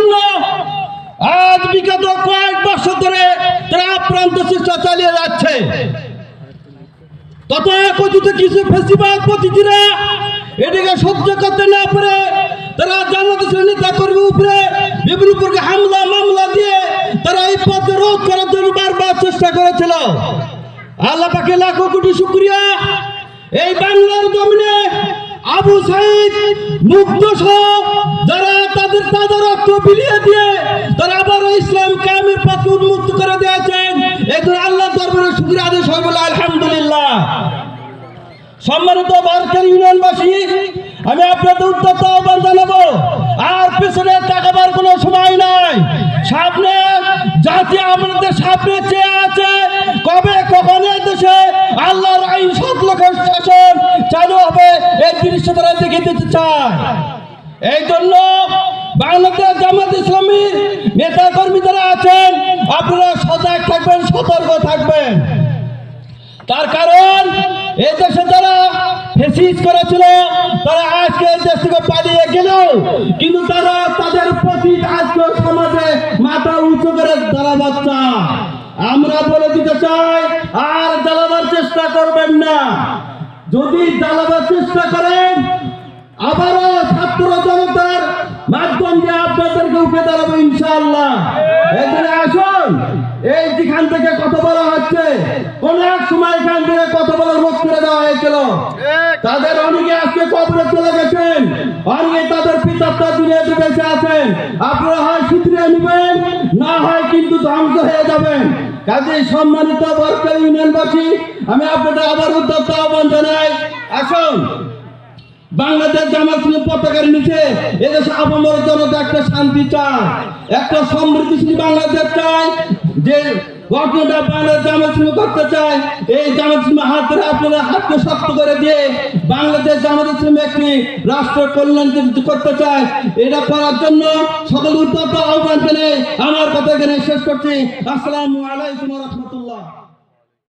জন্য আজ বিগত কয়েক বছর ধরে তারা আপ্রান্ত চেষ্টা চালিয়ে যাচ্ছে। তত কথিত কিছু ফেসিবাদ প্রতিটিরা এটাকে সহ্য করতে না পারে তারা জামাত নেতা কর্মী উপরে বিভিন্ন প্রকার হামলা, মামলা দিয়ে তারা এই পথ রোধ করার জন্য বারবার চেষ্টা করেছিল। আল্লাহ পাকে লাখো কোটি শুক্রিয়া। এই বাংলার জমিনে আবু সাইদ মুগ্ধ যারা তাদের তাদের রক্ত বিলিয়ে দিয়ে তারা আবারও ইসলাম কায়েমের পথ উন্মুক্ত করে দিয়েছেন। জন্য আল্লাহ দরবারে শুক্রিয়া আদেশ হয় বলে, আলহামদুলিল্লাহ। সম্মানিত বারকার ইউনিয়নবাসী, আমি আপনাদের উদ্যত আহ্বান জানাব, আর পেছনে তাকাবার কোনো সময় নাই। সামনে জাতি আমাদের সামনে চেয়ে আছে, কবে কখন দেশে আল্লাহর আইন সৎ লোকের শাসন দিতে চায়। এই জন্য বাংলাদেশ জামাত কর্মী যারা আছেন, আপনারা সজাগ থাকবেন, সতর্ক থাকবেন। তার কারণ, এই দেশে যারা তারা আজকে পালিয়ে গেল কিন্তু তারা তাদের প্রতি আজকে সমাজে মাথা উঁচু করে দাঁড়াবার আমরা বলে দিতে চাই, আর জ্বালাবার চেষ্টা করবেন না। যদি জ্বালাবার চেষ্টা করেন, আবারও ছাত্র জনতার মাধ্যম দিয়ে আপনাদেরকে উঠে দাঁড়াবো ইনশাআল্লাহ। এখানে আসুন। এই যেখান থেকে কথা বলা হচ্ছে, কোন এক সময় এখান থেকে কথা বলা রোধ করে দেওয়া হয়েছিল। তাদের অনেকে আজকে কবরে চলে গেছেন। অনেকে তাদের পিতাত্তা দুনিয়াতে বেঁচে আছেন। আপনারা হয় সুতরিয়ে নেবেন, না হয় কিন্তু ধ্বংস হয়ে যাবেন। কাজে সম্মানিত বরকার ইউনিয়নবাসী, আমি আপনাদের আবার উদ্যোক্ত আহ্বান জানাই। আসুন। বাংলাদেশ জামাত পতাকার নিচে এদেশে আপনার জনতা একটা শান্তি চায়, একটা সমৃদ্ধিশীল বাংলাদেশ চায়, যে ঘটনাটা বাংলাদেশ জামাত করতে চায়, এই জামাত হাত ধরে আপনারা হাতকে শক্ত করে দিয়ে বাংলাদেশ জামাত ইসলামী একটি রাষ্ট্র কল্যাণ করতে চায়। এটা করার জন্য সকল উদ্যোক্তা আহ্বান জানিয়ে আমার কথা এখানে শেষ করছি। আসসালামু আলাইকুম রহমতুল্লাহ।